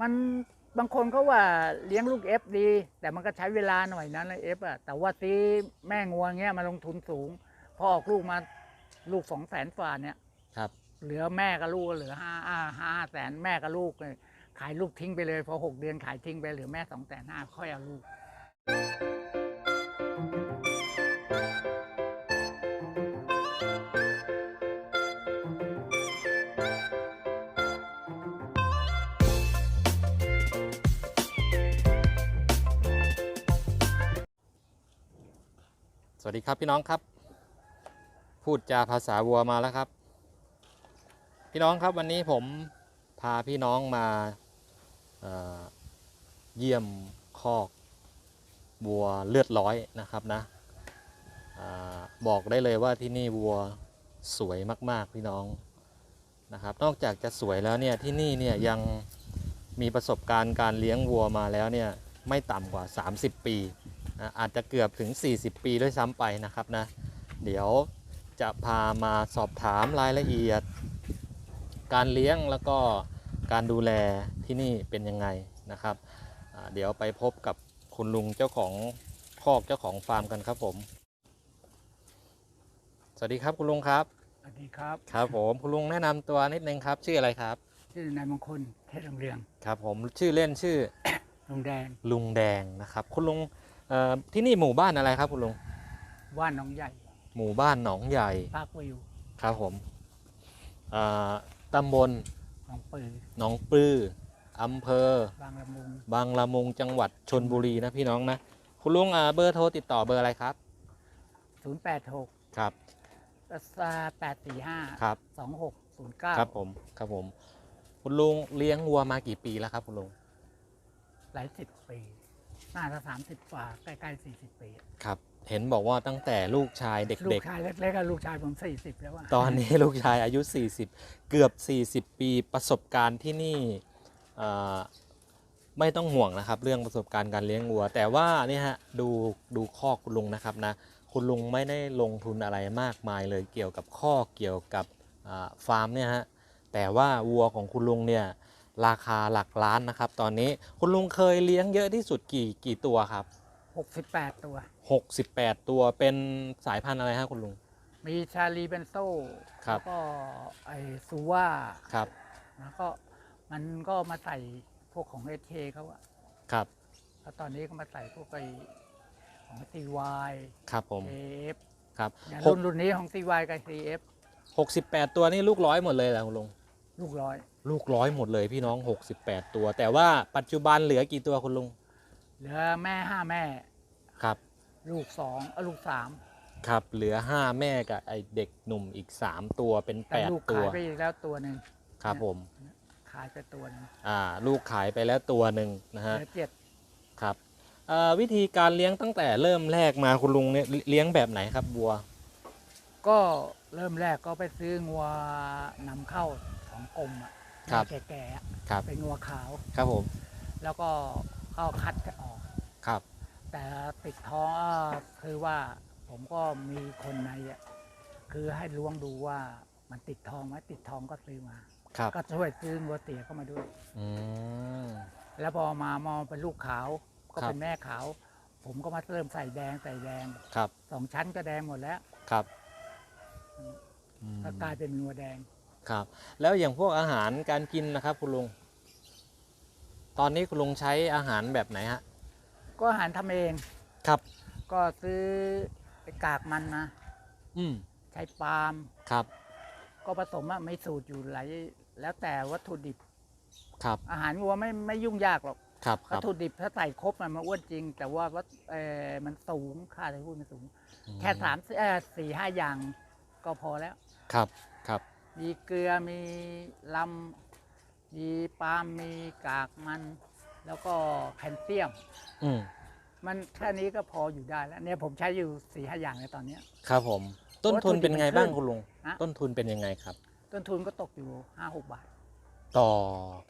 มันบางคนเขาว่าเลี้ยงลูกเอฟดี แต่มันก็ใช้เวลาหน่อยนะเอฟอะแต่ว่าซื้อแม่งัวเงี้ยมาลงทุนสูง พอออกลูกมาลูกสองแสนฝ่าเนี่ยครับ เหลือแม่กับลูกก็เหลือห้าห้าห้าแสนแม่กับลูกเลยขายลูกทิ้งไปเลย พอหกเดือนขายทิ้งไปเหลือแม่สองแสนห้าค่อยเอาลูก สวัสดีครับพี่น้องครับ พูดจาภาษาวัวมาแล้วครับ พี่น้องครับวันนี้ผมพาพี่น้องมาเเยี่ยมคอกวัวเลือดร้อยนะครับนะอบอกได้เลยว่าที่นี่วัวสวยมาก ๆ พี่น้องนะครับ นอกจากจะสวยแล้วเนี่ยที่นี่เนี่ยยังมีประสบการณ์การเลี้ยงวัวมาแล้วเนี่ยไม่ต่ำกว่า 30 ปี นะอาจจะเกือบถึง 40 ปีด้วยซ้ำไปนะครับนะ เดี๋ยวจะพามาสอบถามรายละเอียด การเลี้ยงแล้วก็การดูแลที่นี่เป็นยังไงนะครับอ่าเดี๋ยวไปพบกับคุณลุงเจ้าของคอกเจ้าของฟาร์มกันครับผม สวัสดีครับคุณลุงครับ สวัสดีครับ ครับผมคุณลุงแนะนำตัวนิดนึงครับชื่ออะไรครับ ชื่อนายมงคลเทศเรือง ครับผมชื่อเล่นชื่อลุงแดงลุงแดงนะครับ คุณลุง เอ่อที่นี่หมู่บ้านอะไรครับคุณลุงว่านหน้องใหญ่หมู่บ้านหนองใหญ่ภาควิวครับผมอ่าตำบลหนองปือหนองปลืออำเภอ บางละมุงบางละมุงจังหวัดชนบุรีนะพี่น้องนะ คุณลุงอ่าเบอร์โทรติดต่อเบอร์อะไรครับ ศูนย์แปดหกครับ แปดสี่ห้าครับ สองหกศูนย์เก้าครับผม ครับผม คุณลุงเลี้ยงวัวมากี่ปีแล้วครับคุณลุง หลายสิบปี น่าจะสามสิบกว่าใกล้ๆสี่สิบปีอะครับ เห็นบอกว่าตั้งแต่ลูกชายลูเด็กกชายเล็กๆกับลูกชายผมสี่สิบแล้วอะ ๆ ตอนนี้ ลูกชายอายุ 40 เกือบ 40 ปีประสบการณ์ที่นี่อ่าไม่ต้องห่วงนะครับ เรื่องประสบการณ์การเลี้ยงวัว แต่ว่านี่ฮะดูดูคอกคุณลุงนะครับนะคุณลุงไม่ได้ลงทุนอะไรมากมายเลยเกี่ยวกับข้อกเกี่ยวกับอ่าฟาร์มเนี่ยฮะแต่ว่าวัวของคุณลุงเนี่ย ราคาหลักล้านนะครับ ตอนนี้คุณลุงเคยเลี้ยงเยอะที่สุดกี่กี่ตัวครับหกสิบแปดตัว 68 ตัวเป็นสายพันธุ์อะไรฮะคุณลุง มีชาลีเบนโซครับ แล้วก็ไอซูว่าครับ แล้วก็มันก็มาใส่พวกของเอเคเขาอะครับ แล้วตอนนี้ก็มาใส่พวกไอของซีวายครับผม เอฟครับอย่างหกรุ่นรุ่นนี้ของซีวายกับซีเอฟ68 ตัวนี่ลูกร้อยหมดเลยเหรอคุณลุง ลูกร้อย ลูกร้อยหมดเลยพี่น้อง 68 ตัว แต่ว่าปัจจุบันเหลือกี่ตัวคุณลุง เหลือแม่ห้าแม่ ครับ ลูกสองเออลูกสามครับ เหลือ 5 แม่กับไอเด็กหนุ่มอีก 3 ตัวเป็น แต่ลูก8 ตัขายวไปอีกแล้วตัวหนึ่งครับผมขายไปตัวหนึงอ่าลูกขายไปแล้วตัวหนึ่งนะเหฮะลือเจ็ดครับเอ่อวิธีการเลี้ยงตั้งแต่เริ่มแรกมาคุณลุงเนี่ยเลี้ยงแบบไหนครับบัวก็เริ่มแรกก็ไปซื้องัวนำเข้าของกรมอะ ครับ แก่ๆอะครับ เป็นงัวขาว ครับผม แล้วก็เข้าคัดออก ครับ แต่ติดท้องอ่าคือว่าผมก็มีคนในอะคือให้ล้วงดูว่ามันติดทองไหมติดทองก็ซื้อมา ครับ ก็ช่วยซื้องัวเตี๋ยเข้ามาด้วย อืม แล้วพอมามองเป็นลูกขาว ก็ครับเป็นแม่ขาว ผมก็มาเริ่มใส่แดงใส่แดงครับ สองชั้นก็แดงหมดแล้ว ครับอืมก็กลายเป็นงัวแดง ครับ แล้วอย่างพวกอาหารการกินนะครับคุณลุง ตอนนี้คุณลุงใช้อาหารแบบไหนฮะ ก็อาหารทำเอง ครับ ก็ซื้อไอ้กากมันมา อืมใช้ปาล์ม ครับ ก็ผสมอะไม่สูตรอยู่หลายแล้วแต่วัตถุดิบ ครับ อาหารวัวไม่ไม่ยุ่งยากหรอก ครับควัรัตบถุดิบถ้าใส่ครบมันมาอ้วนจริง แต่ว่าวัตเออมันสูงค่าไถ่พูดมันสูง แค่สามเอ่อสี่ห้าอย่างก็พอแล้ว ครับ ครับ มีเกลือมีลำมีปาล์มมีกากมัน แล้วก็แคลเซียม อืมมันแค่นี้ก็พออยู่ได้แล้วเนี่ยผมใช้อยู่สี่ห้าอย่างในตอนเนี้ย ครับผม ต้นทุนเป็นไงบ้างคุณลุง ฮะ ต้นทุนเป็นยังไงครับ ต้นทุนก็ตกอยู่ห้าหกบาทต่อ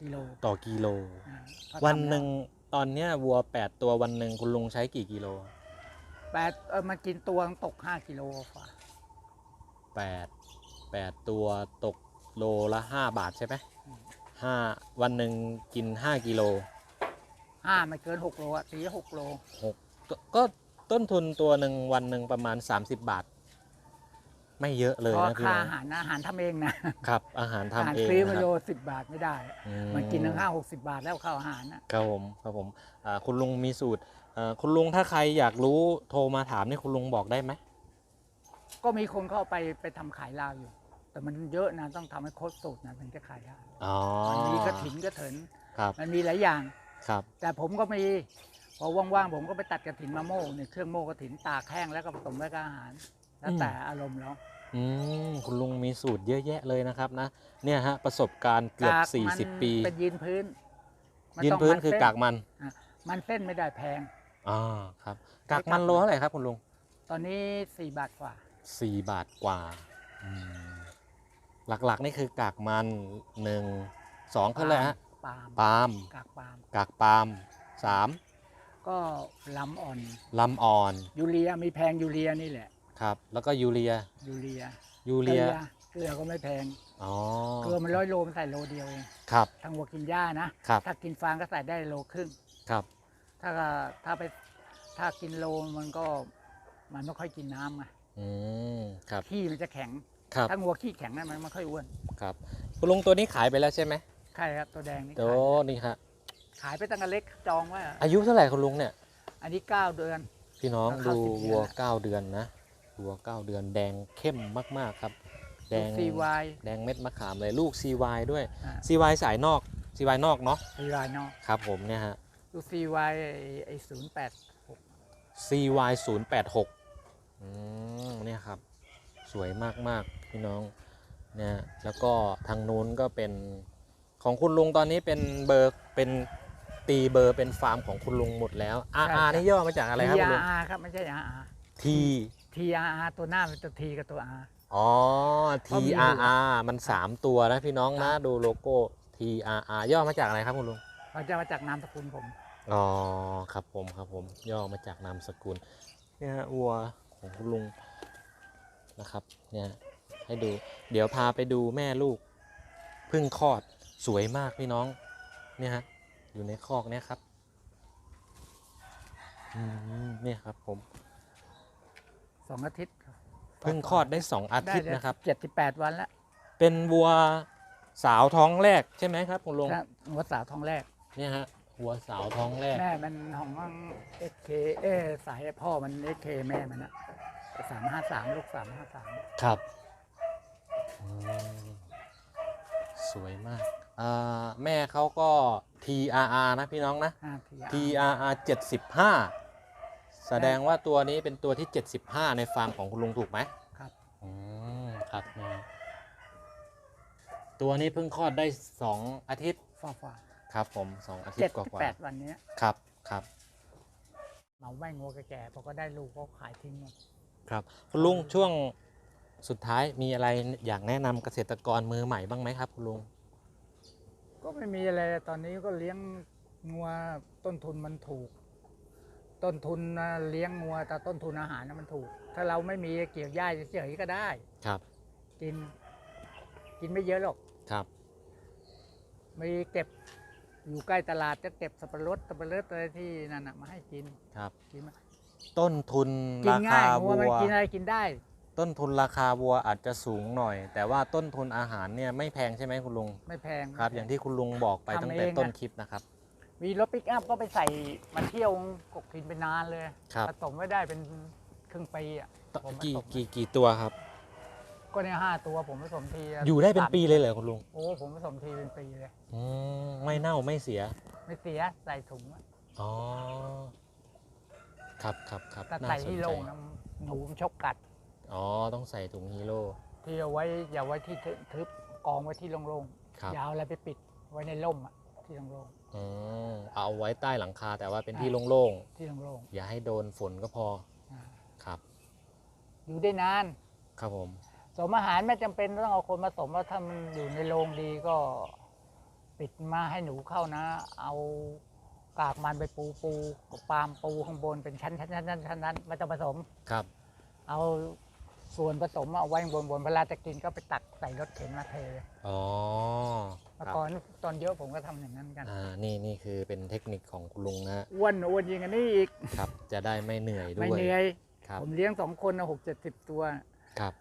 กิโลต่อกิโล อ่าก็วันทำแล้วหนึ่งตอนเนี้ยวัว8ตัววันหนึ่งคุณลุงใช้กี่กิโลแปดเออมันกินตัวตกห้ากิโลฝ่า8 8 ตัวตกโลละ 5 บาทใช่ไหมห้าวันหนึ่งกินห้ากิโลห้าไม่เกินหกโลอะตีหกโลหกก็ก็ต้นทุนตัวหนึ่งวันหนึ่งประมาณ 30 บาท ไม่เยอะเลยเพราะนะพี่ค่าน้องอาหารนะอาหารทำเองนะครับ อาหารอาทำหารเองฟรีนะมาคโลรับสิบบาทไม่ได้ อื มันกินทั้งห้าหกสิบบาทแล้วข้าวอาหารนะครับผมครับผมอ่าคุณลุงมีสูตรอ่าคุณลุงถ้าใครอยากรู้โทรมาถามนี่คุณลุงบอกได้ไหมก็มีคนเข้าไปไปทำขายลาวอยู่ แต่มันเยอะนะต้องทำให้ครบสูตรนะถึงจะขายได้อ๋อมันมีกระถินกระเถินครับมันมีหลายอย่างครับ แต่ผมก็มีพอว่างๆผมก็ไปตัดกระถินมาโม่เนี่ยเครื่องโม่กระถินตากแห้งแล้วก็ผสมไว้กับอาหาร แล้วแต่อารมณ์แล้วอืมคุณลุงมีสูตรเยอะแยะเลยนะครับนะเนี่ยฮะประสบการณ์เกือบกากมัน40 ปีเป็นยีนพื้นมัยืนต้องพื้นมัคือเส้กากมัน มันเส้นไม่ได้แพงอ๋อครับ กากมันโลเท่าไหร่ครับคุณลุงตอนนี้สี่บาทกว่าสี่บาทกว่าอืม หลักๆ นี่คือกากมันหนึ่งสองคืออะไรฮะปาล์มปาล์มกากปาล์มกากปาล์มสามก็ลำอ่อนลำอ่อนยูเรียมีแพงยูเรียนี่แหละครับ แล้วก็ยูเรียยูเรียยูเกเรีลืยอเกลือก็ไม่แพงอ๋อเกลือมันร้อยโลมันใส่โลเดียวเองครับทางวัวกินหญ้านะครับถ้ากินฟางก็ใส่ได้โลครึ่งครับ ถ้าถ้าไปถ้ากินโลมันก็มันไม่ค่อยกินน้ำไงอืมครับขี้มันจะแข็ง ครับ ถ้างัวขี้แข็งนั่นมันไม่ค่อยอ้วนครับคุณลุงตัวนี้ขายไปแล้วใช่ไหมใช่ครับตัวแดงนี่โอ้ขายนี่ฮะขายไปตั้งแต่เล็กจองไว้อะอายุเท่าไหร่คุณลุงเนี่ย อันนี้เก้าเดือน พี่น้องเข้าดูสิบเดือนวัวแล้วเก้าเดือนนะวัวเก้าเดือนแดงเข้มมากๆครับ แดง ซีวาย แดงเม็ดมะขามเลยลูก CY ด้วย CY สายนอก CY นอกเนาะซีวายเนาะครับผมเนี่ยฮะ ดูซีวายไอ้ศูนย์แปด CY 0 8 6อืมเนี่ยครับ สวยมากๆ พี่น้องเนี่ยแล้วก็ทางนู้นก็เป็นของคุณลุงตอนนี้เป็นเบอร์เป็นตีเบอร์เป็นฟาร์มของคุณลุงหมดแล้ว RR นี่ย่อมาจากอะไรครับคุณลุง TRR ครับไม่ใช่ RR T TRR ตัวหน้าเป็นตัว T กับตัว R อ๋อก็มีอยู่ TRR มัน 3 ตัวนะพี่น้องนะดูโลโก้ TRR ย่อมาจากอะไรครับคุณลุงเราจะมาจากนามสกุลผม อ๋อครับผมครับผมย่อมาจากนามสกุลเนี่ยฮะวัวของคุณลุงนะครับเนี่ย ให้ดู เดี๋ยวพาไปดูแม่ลูกเพึ่งคลอดสวยมากพี่น้องเนี่ยฮะอยู่ในคอกเนี่ยครับอืมเนี่ยครับผมสองอาทิตย์ครับเพึ่งคลอดได้สองอาทิตย์นะครับเจ็ดสิบแปดวันแล้วเป็นวัวสาวท้องแรกใช่ไหมครับคุณลุงครับหัวสาวท้องแรกเนี่ยฮะวัวสาวท้องแรก แม่มันของเอเคเอสายพ่อมันเอเคแม่มันอะสามห้าสามลูกสามห้าสามครับอืม สวยมากอ่าแม่เขาก็ TRR นะพี่น้องนะห้าที TRR 75 แสดงว่าตัวนี้เป็นตัวที่ 75 ในฟาร์มของคุณลุงถูกไหมครับ อืมครับนะตัวนี้เพิ่งคลอดได้ 2 อาทิตย์ฟ้าฟ้าครับผม2อาทิตเจ็ดย์กสิบว่าแปดวันเนี้ยๆครับครับ เหมาไม่งัวแก่ๆพอก็ได้ลูกก็ขายทิ้งหมดครับคุณลุงช่วง สุดท้ายมีอะไรอยากแนะนำเกษตรกรมือใหม่บ้างไหมครับ คุณลุง ก็ไม่มีอะไรตอนนี้ก็เลี้ยงงัวต้นทุนมันถูก ต้นทุนน่ะเลี้ยงงัวแต่ต้นทุนอาหารน่ะมันถูก ถ้าเราไม่มีเกี่ยวหญ้าเฉยๆก็ได้ ครับ กิน กินไม่เยอะหรอก ครับ มีเก็บอยู่ใกล้ตลาดจะเก็บสับปะรดสับปะรดอะไรที่นั่นน่ะมาให้กินครับ กินมาต้นทุนกินราง่าคายงัววัมันวกินอะไรกินได้ ต้นทุนราคาวัวอาจจะสูงหน่อย แต่ว่าต้นทุนอาหารเนี่ยไม่แพงใช่ไหมคุณลุงไม่แพง ครับ อย่างที่คุณลุงบอกไปทำตั้งแต่เองต้นนะคลิปนะครับ มีรถปิกอัพก็ไปใส่มาเที่ยวกกกินไปนานเลยครับ ผสมไว้ได้เป็นครึ่งปีอะผมผกี่สมกี่กี่ตัวครับ ก็เนี่ยห้าตัวผมผสมทีะอยู่ได้เป็นสามปีเลยเหรอคุณลุงโอ้ผมผสมทีเป็นปีเลย อืมไม่เน่าไม่เสียไม่เสียใส่ถุงอะอ๋อครับครับครับถ้าน่าใส่สนที่ใจโรงนะหนูมันชกกัด อ๋อ ต้องใส่ถุงฮีโร่ ที่เอาไว้อย่าไว้ที่ทึบกองไว้ที่โล่งครับ ๆอยาวอะไรไปปิดไว้ในร่มอะที่โล่งอืมเอาไว้ใต้หลังคาแต่ว่าเป็นที่ใช่โล่งๆที่โล่งๆ อย่าให้โดนฝนก็พอ ๆอ่าครับ อยู่ได้นาน ครับผม สมอาหารไม่จำเป็นต้องเอาคนมาสมว่าถ้ามันอยู่ในโรงดีก็ ปิดมาให้หนูเข้านะ เอากากมันไปปูปูปาล์มปูข้างบนเป็นชั้นชั้นชั้นชั้นชั้นนั้นไม่ต้องผสม ครับ เอา ส่วนผสมเอาไว้บนบนๆเวลาจะกินก็ไปตักใส่รถเข็นมาเทเลยอ๋อเมื่อครับก่อนตอนเยอะผมก็ทำอย่างนั้นกันอ่านี่นี่คือเป็นเทคนิคของคุณลุงนะฮะอ้วนอ้วนยิงอันนี้อีกครับ จะได้ไม่เหนื่อยด้ไม่วยเหนื่อยครับผมเลี้ยงสองคนนะหกเจ็ดสิบตัวครับ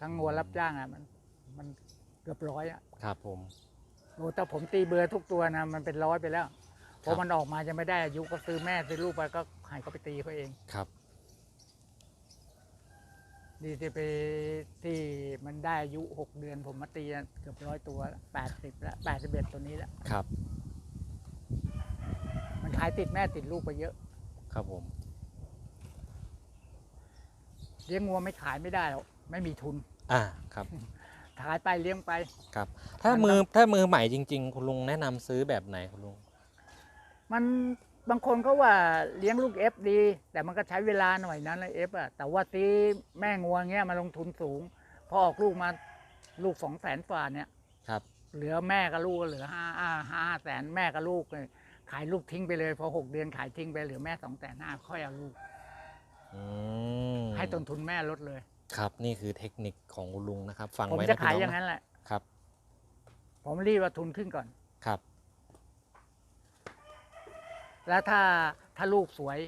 ทั้งงัวรับจ้างอะมัน มันเกือบร้อยอะครับผมโอ้แต่ผมตีเบอร์ทุกตัวนะมันเป็นร้อยไปแล้วพครัอบมันออกมาจะไม่ได้อายุก็ซื้อแม่ซื้อลูกไปก็ให้เขาไปตีเขาเองครับ ดีที่ไปที่มันได้อายุหกเดือนผมมาตีเกือบร้อยตัวแปดสิบแล้วแปดสิบเอ็ดตัวนี้แล้วครับ มันขายติดแม่ติดลูกไปเยอะ ครับผมเลี้ยงงัวไม่ขายไม่ได้หรอกไม่มีทุน อ่าครับ ขายไปเลี้ยงไป ครับ ถ้ามือถ้ามือใหม่จริง ๆ คุณลุงแนะนำซื้อแบบไหนคุณลุงมัน บางคนเขาว่าเลี้ยงลูกเอฟดี แต่มันก็ใช้เวลาหน่อยนั้นเลยเอฟอะแต่ว่าซื้อแม่งัวเงี้ยมาลงทุนสูง พอออกลูกมาลูกสองแสนฝ่าเนี่ยครับ เหลือแม่กับลูกก็เหลือห้าห้าห้าแสนแม่กับลูกเลยขายลูกทิ้งไปเลย พอหกเดือนขายทิ้งไปเหลือแม่สองแสนห้าค่อยเอาลูกอืมให้ต้นทุนแม่ลดเลย ครับนี่คือเทคนิคของคุณลุงนะครับ ฟังผมไว้จะนะขายพี่อน้องย่างนั้นนะแหละครับ ผมรีบว่าทุนขึ้นก่อนครับ แล้วถ้าถ้าลูกสวย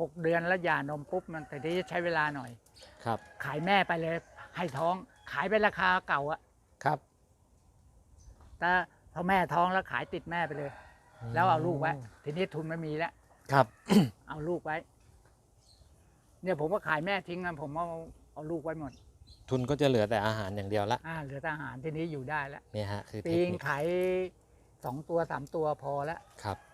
หกเดือนแล้วหย่านมปุ๊บมันแต่ที่ใช้เวลาหน่อย ครับ ขายแม่ไปเลยให้ท้องขายไปราคาเก่าอะครับแต่พอแม่ท้องแล้วขายติดแม่ไปเลย แล้วเอาลูกไว้ ทีนี้ทุนไม่มีแล้วครับ เอาลูกไว้ เนี่ยผมก็ขายแม่ทิ้งกันผมเอาเอาลูกไว้หมด ทุนก็จะเหลือแต่อาหารอย่างเดียวละอ่าเหลือทหารทีนี้อยู่ได้แล้วเนี่ยฮะคือเทปีคงนิคขายสองตัวสามตัวพอแล้วครับอ่า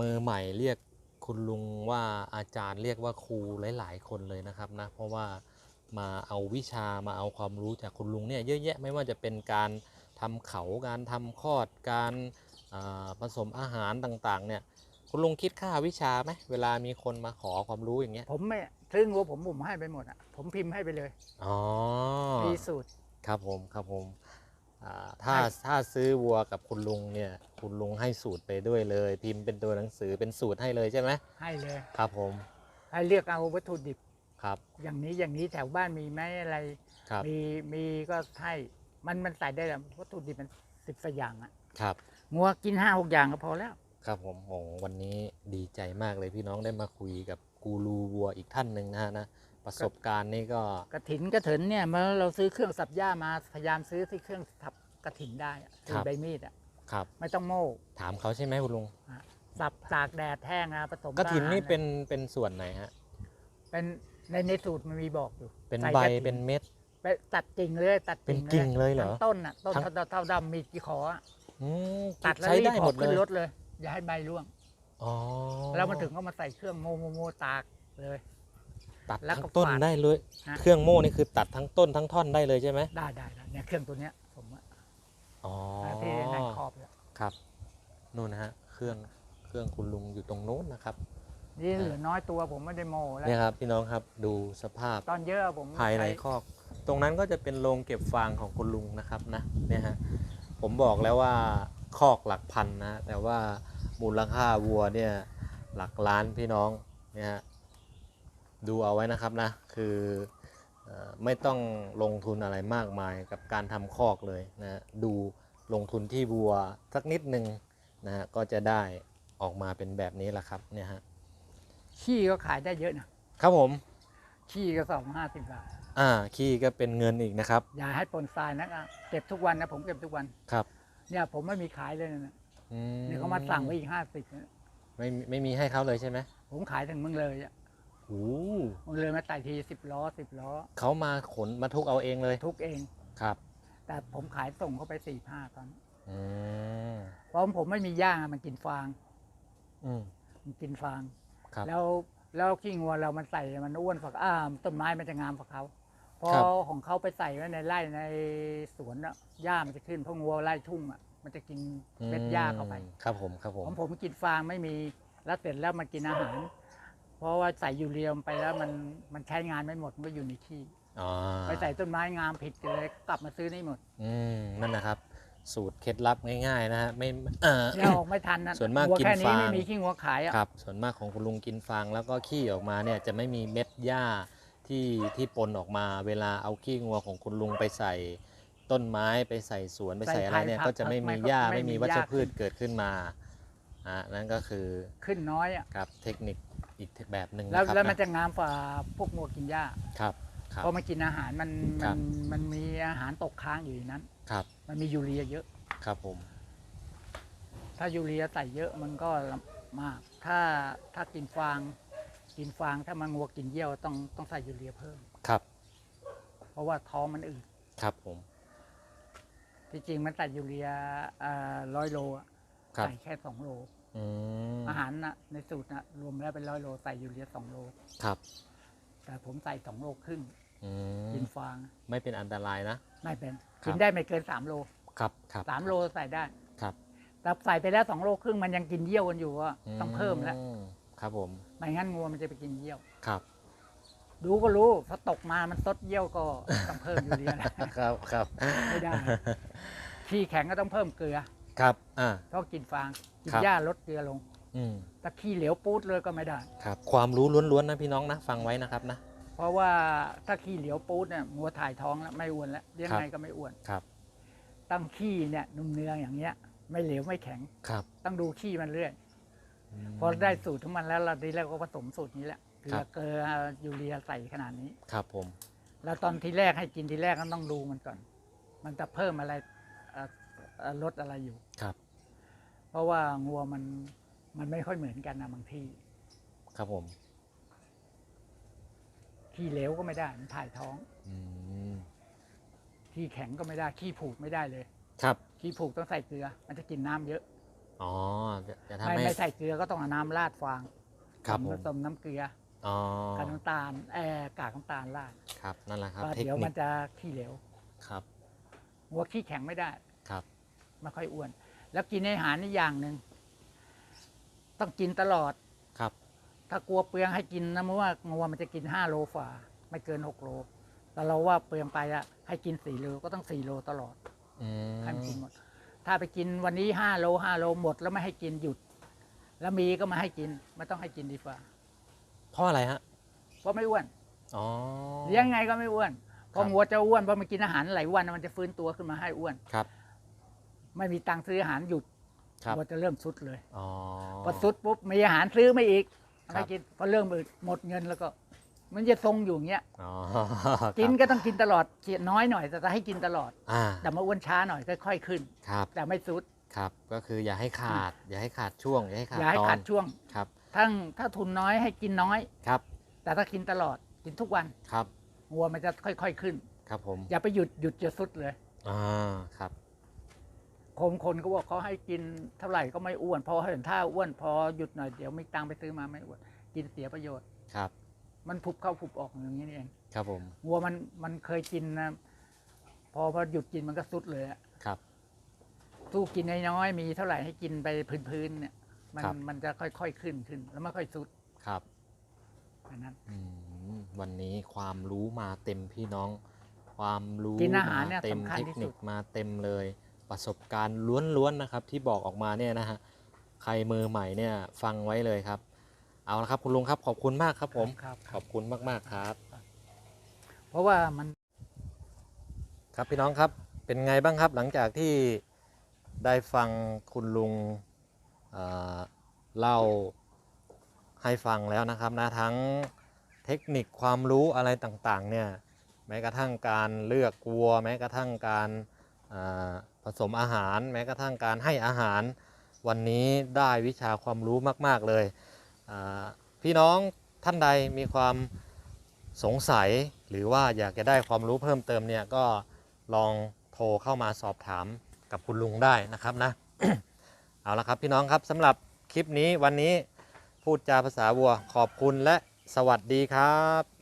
มือใหม่เรียกคุณลุงว่าอาจารย์เรียกว่าครูหลาย ๆ คนเลยนะครับนะเพราะว่ามาเอาวิชามาเอาความรู้จากคุณลุงเนี่ยเยอะแยะไม่ว่าจะเป็นการทำเขาการทำคลอดการอ่าผสมอาหารต่างๆ เนี่ยคุณลุงคิดค่าวิชาไหมเวลามีคนมาขอความรู้อย่างเงี้ย ผมไม่ซึ่งว่าผมผมให้ไปหมดอะผมพิมพ์ให้ไปเลยอ๋อมีสูตรครับผมครับผมอ่า ถ้าให้ถ้าซื้อวัวกับคุณลุงเนี่ยคุณลุงให้สูตรไปด้วยเลย พิมพ์เป็นตัวหนังสือเป็นสูตรให้เลยใช่ไหมให้เลย ครับผม ให้เลือกเอาวัตถุดิบครับ อย่างนี้อย่างนี้แถวบ้านมีไหมอะไรครับมีมีก็ให้มันมันใส่ได้แล้ววัตถุดิบมันสิบกว่าอย่างอะครับงัวกินห้าหกอย่างก็พอแล้ว ครับผมโอ้วันนี้ดีใจมากเลยพี่น้องได้มาคุยกับกูรูวัวอีกท่านหนึ่งนะฮะนะ ประสบการณ์นี่ก็กระถินกระเถินเนี่ยเมื่อเราซื้อเครื่องสับหญ้ามาพยายามซื้อที่เครื่องสับกระถินได้อะซื้อใบมีดอะครับ ไม่ต้องโม่ถามเขาใช่ไหมคุณลุงสับตากแดดแห้งนะผสมกระถินนี่อาหาเป็นเป็นส่วนไหนฮะเป็นในในสูตรมันมีบอกอยู่ เป็นส่ใบกระถิ่เป็นเม็ดไปตัดกิ่งเลยตัดเป็นกิ่งเลยเหรอทั้ต้นอะต้นทั้งเท่าเท่าดำมีกี่ขออะอืมตัดแล้วใช้รีได้บหมออดกเลขึ้นยรถเลย อย่าให้ใบร่วงอ๋อแล้วมาถึงก็มาใส่เครื่องโมโมโมตากเลย ตัดแล้วทั้ก็งต้นฝาดได้เลย ฮะ เครื่องโม่นี่คือตัดทั้งต้นทั้งท่อนได้เลยใช่ไหมได้ได้ได้เนี่ยเครื่องตัวเนี้ยผมว่าอ๋อที่ในขอบเนี่ยครับนู่นนะฮะเครื่องเครื่องคุณลุงอยู่ตรงโน้นนะครับ นี่เหลือน้อยตัวผมไม่ได้โมแล้วเนี่ยครับพี่น้องครับดูสภาพ ตอนเยอะผมภายในช้คอก ตรงนั้นก็จะเป็นโรงเก็บฟางของคุณลุงนะครับนะเนี่ยฮะผมบอกแล้วว่าคอกหลักพันนะ แต่ว่ามูลค่าวัวเนี่ยหลักล้านพี่น้องเนี่ยฮะ ดูเอาไว้นะครับนะ คือเอ่อไม่ต้องลงทุนอะไรมากมายกับการทำคอกเลยนะฮะดูลงทุนที่วัวสักนิดหนึ่งนะฮะก็จะได้ออกมาเป็นแบบนี้แหละครับเนี่ยฮะขี้ก็ขายได้เยอะนะครับผมขี้ก็สองห้าสิบบาทอ่าขี้ก็เป็นเงินอีกนะครับ อย่าให้ปนทรายนะอะเก็บทุกวันนะผมเก็บทุกวันครับ เนี่ยผมไม่มีขายเลยนะอืเดี๋ยวเขามาสั่งไว้อีกห้าสิบไม่มีไม่มีให้เขาเลยใช่ไหมผมขายถึงเมึงเลยอะ โอ้เมึงเลยมาไต่ทีสิบล้อสิบล้อเขามาขนมาทุกเอาเองเลย ทุกเอง ครับ แต่ผมขายส่งเข้าไปสี่ห้าตอนนี้อืมเพราะผมไม่มีย่างอะมันกินฟาง อืม มันกินฟาง ครับ แล้วแล้วขี้งัวเรามันใส่มันอ้วนฝักอ้ามต้นไม้มันจะงามฝักเขาพอครับ ของเขาไปใส่ไว้ในไร่ในสวนอะหญ้ามันจะขึ้นเพราะงัวไร่ทุ่งอะมันจะกินเม็ดหญ้าเข้าไป อืมครับผม ครับผม ของผมกินฟางไม่มีแล้วเสร็จแล้วมันกินอาหาร เพราะว่าใส่ยูเรียมไปแล้วมันมันใช้งานไม่หมดมันก็อยู่ในขี้อ๋อไปใส่ต้นไม้งามผิดกันเลยกลับมาซื้อนี่หมด อืมนั่นนะครับ สูตรเคล็ดลับง่ายๆนะฮะไม่เอ่อเนี่ยออกไม่ทันนะส่วนมากงัวกินแค่นี้ฟาง ไม่มีขี้งัวขายอะครับ ส่วนมากของคุณลุงกินฟางแล้วก็ขี้ออกมาเนี่ยจะไม่มีเม็ดหญ้าที่ที่ปนออกมา เวลาเอาขี้งัวของคุณลุงไปใส่ต้นไม้ไปใส่สวนไปใส่อะไรเนี่ยใส่ไผ่ก็จะไม่มีผักหญ้าไม่ไม่มีมีหญ้าวัชพืชเกิดขึ้นมาอะนั่นก็คือขึ้นน้อยอะ ครับเทคนิค อีกแบบหนึ่งแล้วนะครับแล้วมันนะจะงามกว่าพวกงัวกินหญ้าครับครับ เพราะมันกินอาหารมันครัมับ นมันมีอาหารตกค้างอยู่ในนั้น ครับมันมียูเรียเยอะ ครับผมถ้ายูเรียใส่เยอะมันก็ลำมาก ถ้าถ้ากินฟาง กินฟางถ้ามันงัวกินเยี่ยวต้องต้องใส่ยูเรียเพิ่ม ครับเพราะว่าท้องมันอืดครับผมที่จริงมันใส่ยูเรียร้อยโลอะครับใส่แค่สองโล อืมอาหารนะในสูตรนะรวมแล้วเป็นร้อยโลใส่ยูเรียสองโล ครับ แต่ผมใส่สองโลครึ่งอืกิมนฟางไม่เป็นอันตรายนะ ไม่เป็นครับ กินได้ไม่เกินสามโลครับครับสามโลใส่ได้ครับแต่ใส่ไปแล้วสองโลครึ่งมันยังกินเยี่ยวกันอยู่ก็ต้องเพิ่มแล้วอืครับผมไม่งั้นงัวมันจะไปกินเยี่ยว ครับ ดูก็รู้ถ้าตกมามันซดเยี่ยวก็ต้องเพิ่มยูเรียนะครับครับไม่ได้ ขี้แข็งก็ต้องเพิ่มเกลือ ครับ อ่า เพราะกินฟางกินครับ หญ้าลดเกลือลงอืมถ้าขี้เหลวปูดเลยก็ไม่ได้ ครับ ความรู้ล้วนๆนะพี่น้องนะ ฟังไว้นะครับนะ เพราะว่าถ้าขี้เหลวปูดเนี่ยงัวถ่ายท้องแล้วไม่อ้วนแล้วเลี้ยงครับไงก็ไม่อ้วนครับตั้งขี้เนี่ยนุ่มเนืองอย่างเงี้ย ไม่เหลวไม่แข็ง ครับต้องดูขี้มันเรื่อยม พอได้สูตรของมันแล้วเราดีแล้วก็ผสมสูตรนี้แหละเกลืครัอบ เกลือยูเรียใส่ขนาดนี้ ครับผม แล้วตอนที่แรกให้กินทีแรกก็ต้องดูมันก่อน มันจะเพิ่มอะไรเอ่อเอ่อ ลดอะไรอยู่ ครับ เพราะว่างัวมันมันไม่ค่อยเหมือนกันนะบางที่ครับผมขี้เหลวก็ไม่ได้มันถ่ายท้องอืมขี้แข็งก็ไม่ได้ขี้ผูกไม่ได้เลยครับขี้ผูกต้องใส่เกลือ มันจะกินน้ำเยอะอ๋อจะจะทำไม่ให้ ไม่ใส่เกลือก็ต้องเอาน้ำราดฟางครับผผมสมน้ำเกลืออ๋อกับน้ำตาลแอร์กากน้ำตาลราดครับนั่นแหละครับว่าเทคเดี๋ยวนิมันคจะขี้เหลวครับ งัวขี้แข็งไม่ได้ครับ ไม่ค่อยอ้วน แล้วกินอาหารนี่อย่างหนึ่งต้องกินตลอดครับ ถ้ากลัวเปลืองให้กินนะเพราะว่างัวมันจะกินห้าโลฝ่าไม่เกินหกโลแต่เราว่าเปลืองไปอะให้กินสี่โลก็ต้องสี่โลตลอดอืมให้มันกินหมด ถ้าไปกินวันนี้ห้าโลห้าโลหมดแล้วไม่ให้กินหยุด แล้วมีก็มาให้กินไม่ต้องให้กินดีฝ่าเพราะอะไรฮะเพราะไม่อ้วนอ๋อเลี้ยงไงก็ไม่อ้วนพอครับงัวจะอ้วนพอมันกินอาหารหลายวันมันจะฟื้นตัวขึ้นมาให้อ้วนครับ ไม่มีตังค์ซื้ออาหารหยุดครับงัวจะเริ่มสุดเลยอ๋อ พอสุดปุ๊บมีอาหารซื้อไม่อีกครับ ไม่กินพอเริ่มอืดหมดเงินแล้วก็ มันจะทรงอยู่อย่างเงี้ยอ๋อกินครับก็ต้องกินตลอดเขียนน้อยหน่อย แต่จะให้กินตลอด อ่าแต่มาอ้วนช้าหน่อยค่อยๆขึ้น ครับแต่ไม่สุด ครับก็คืออย่าให้ขาด อย่าให้ขาดช่วง อย่าให้ขาดอย่าให้ตอขาดนช่วง ครับทั้งถ้าทุนน้อยให้กินน้อย ครับแต่ถ้ากินตลอดกินทุกวันครับงัวมันจะค่อย ๆ ขึ้น ครับผมอย่าไปหยุดหยุดจะสุดเลย อ่าครับ คนคนก็บอกเขาให้กินเท่าไหร่ก็ไม่อ้วน พอเห็นท่าอ้วนพอหยุดหน่อยเดี๋ยวมีตังค์ไปซื้อมาไม่อ้วนกินเสียประโยชน์ครับ มันผุบเข้าผุบออกอย่างนี้นี่เอง ครับผมวัวมันมันเคยกินนะพอพอหยุดกินมันก็สุดเลยอะครับสู้กินน้อยๆมีเท่าไหร่ให้กินไปพื้นๆเนี่ย มันครับ มันจะค่อยๆขึ้นขึ้น แล้วไม่ค่อยสุดครับอันนั้น อืมวันนี้ความรู้มาเต็มพี่น้อง ความรู้กินอาหารเนี่ยมาเต็มสำคัญเทคที่นิสุคดมาเต็มเลย ประสบการณ์ล้วนๆนะครับที่บอกออกมาเนี่ยนะฮะใครมือใหม่เนี่ยฟังไว้เลยครับ เอาละครับคุณลุงครับขอบคุณมากครับผมครับขอบคุณมากๆครับ เพราะว่ามันครับพี่น้องครับเป็นไงบ้างครับหลังจากที่ได้ฟังคุณลุงเอ่อเล่าให้ฟังแล้วนะครับนะทั้งเทคนิคความรู้อะไรต่างๆเนี่ยแม้กระทั่งการเลือกวัว แม้กระทั่งการเอ่อ ผสมอาหารแม้กระทั่งการให้อาหาร วันนี้ได้วิชาความรู้มาก ๆ เลย พี่น้องท่านใดมีความสงสัยหรือว่าอยากจะได้ความรู้เพิ่มเติมเนี่ยก็ลองโทรเข้ามาสอบถามกับคุณลุงได้นะครับนะเอาละครับพี่น้องครับสำหรับคลิปนี้วันนี้พูดจาภาษาวัวขอบคุณและสวัสดีครับ